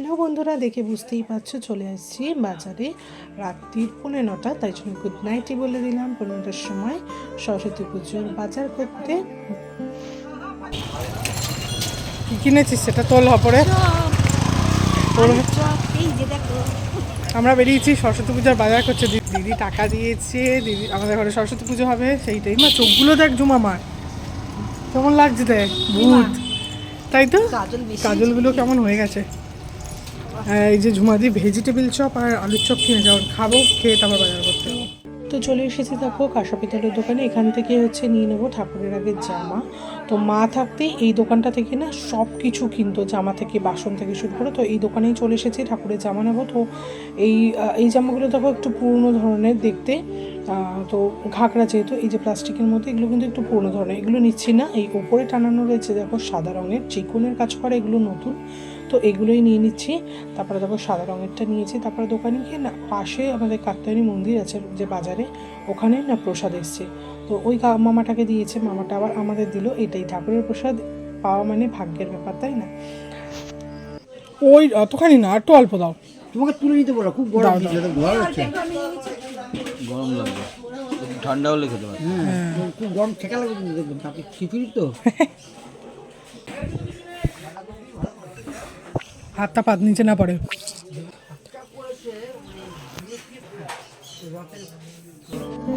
Hello বন্ধুরা দেখে বুঝতেই পারছ চলে আসছি বাজারে রাত্রির পৌনে নটা তাই জন্য গুড নাইটই বলে দিলাম। পনেরোটার সময় সরস্বতী পুজোর বাজার করতে। কি কিনেছিস সেটা তোল হপরে। আমরা বেরিয়েছি সরস্বতী পূজার বাজার করছে দিদি টাকা দিয়েছে দিদি আমাদের ঘরে সরস্বতী পুজো হবে সেইটাই। মা চোখগুলো দেখ জুম আমার কেমন লাগছে দেখ ভূত। তাই তো? কাজল কাজলগুলো কেমন হয়ে গেছে? এই যে ঝুমাদি ভেজিটেবল চপ আর আলুর চপ কিনে যাও, খাব, খেয়ে তারপর বাজার করতে তো চলে এসেছি দেখো কাঁসা পিতলের দোকানে, এখান থেকে হচ্ছে নিয়ে নেব ঠাকুরের আগে জামা। তো মা থাকতে এই দোকানটা থেকে না সব কিছু কিনতো, জামা থেকে বাসন থেকে শুরু করে, তো এই দোকানেই চলে এসেছি ঠাকুরের জামা নেব। তো এই এই জামাগুলো দেখো একটু পুরনো ধরনের দেখতে। তো ঘাগরা যেহেতু, এই যে প্লাস্টিকের মধ্যে, এগুলো কিন্তু একটু পুরনো ধরনের। এগুলো নিচ্ছি না, এই ওপরে টানানো রয়েছে দেখো সাদা রঙের চিকনের কাজ করা এগুলো নতুন। তো এগুলোই নিয়ে নিচ্ছি। তারপরে দেখো সাদা রঙেরটা নিয়েছি। তারপরে দোকানে গিয়ে না পাশে আমাদের কাত্তায়নী মন্দির আছে যে বাজারে ওখানে না প্রসাদ এসছে। তো ওই মামাটাকে দিয়েছে। মামাটা আবার আমাদের দিল। এটাই ঠাকুরের প্রসাদ। পাওয়া মানে ভাগ্যের ব্যাপার তাই না? ওই অতখানি না একটু অল্প দাও। তোমাকে তুলে নিতে বলো খুব গরম গরম হচ্ছে গরম লাগবে। একটু ঠান্ডা হলে খেতে পারে হ্যাঁ। খুব গরম ঠেকা লাগবে তাকে খিচুড়ি তো। হাতটা পাত নিচে না পড়ে।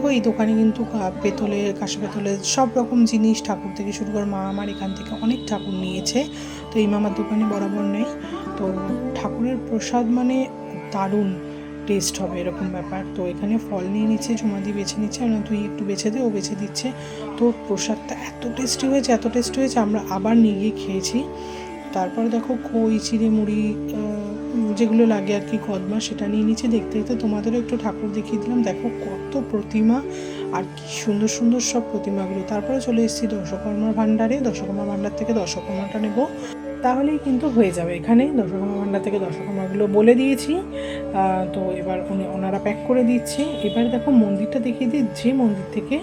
ওই দোকানে কিন্তু কা- পেতলের কাঁসা পেতলের সব রকম জিনিস ঠাকুর থেকে শুরু করে মা আমার এখান থেকে অনেক ঠাকুর নিয়েছে। তো এই মামার দোকানে বরাবর নেই। তো ঠাকুরের প্রসাদ মানে দারুণ টেস্ট হবে এরকম ব্যাপার। তো এখানে ফল নিয়ে নিচ্ছে ঝুমাদি বেছে নিচ্ছে না, তুই একটু বেছে দে, ও বেছে দিচ্ছে। তো প্রসাদটা এত টেস্টি হয়েছে, এত টেস্টি হয়েছে, আমরা আবার নিয়ে গিয়ে খেয়েছি। তারপরে দেখো খই, চিড়ে মুড়ি যেগুলো লাগে আর কি কদমা, সেটা নিয়ে নিচে দেখতে দেখতে তোমাদেরও একটু ঠাকুর দেখিয়ে দিলাম। দেখো কত প্রতিমা আর কি সুন্দর সুন্দর সব প্রতিমাগুলো। তারপরে চলে এসেছি দশকর্মার ভাণ্ডারে। দশকর্মা ভাণ্ডার থেকে দশকর্মাটা নেব। তাহলেই কিন্তু হয়ে যাবে এখানে। দশকর্মা ভাণ্ডার থেকে দশকর্মাগুলো বলে দিয়েছি। তো এবার উনি ওনারা প্যাক করে দিচ্ছে। এবার দেখো মন্দিরটা দেখিয়ে দিই। যে মন্দির থেকে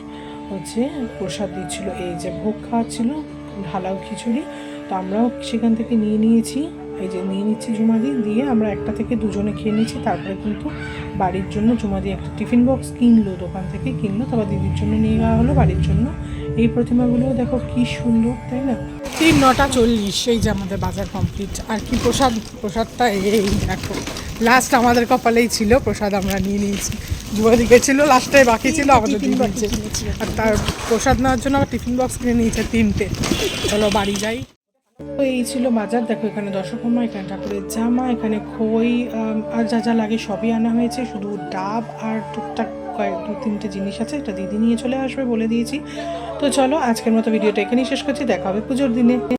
হচ্ছে প্রসাদ দিচ্ছিল, এই যে ভোগ খাওয়াচ্ছিল, ঢালাও খিচুড়ি। তো আমরাও সেখান থেকে নিয়ে নিয়েছি। এই যে নিয়ে নিচ্ছি জুমাদি দিয়ে আমরা একটা থেকে দুজনে খেয়ে নিয়েছি তারপরে কিন্তু বাড়ির জন্য জুমাদি একটা টিফিন বক্স কিনলো দোকান থেকে কিনলো তারপর দিদির জন্য নিয়ে যাওয়া হলো বাড়ির জন্য। এই প্রতিমাগুলো দেখো কি সুন্দর তাই না? তিন নটা চল্লিশ এই যে আমাদের বাজার কমপ্লিট আর কি প্রসাদ প্রসাদটা এই দেখো। লাস্ট আমাদের কপালেই ছিল প্রসাদ আমরা নিয়ে নিয়েছি। যুবদি গেছিল লাস্টে বাকি ছিল আমাদের দিয়েছে আর তার প্রসাদ নেওয়ার জন্য আবার টিফিন বক্স কিনে নিয়েছে তিনটে। চলো বাড়ি যাই। তো এই ছিল বাজার। দেখো, এখানে দশকর্মা এখানে ঠাকুরের জামা, এখানে খই আর যা যা লাগে সবই আনা হয়েছে। শুধু ডাব আর টুকটাক কয়েক, দু, তিনটে জিনিস আছে, এটা দিদি নিয়ে চলে আসবে বলে দিয়েছি। তো চলো, আজকের মতো ভিডিওটা এখানেই শেষ করছি। দেখা হবে পুজোর দিনে।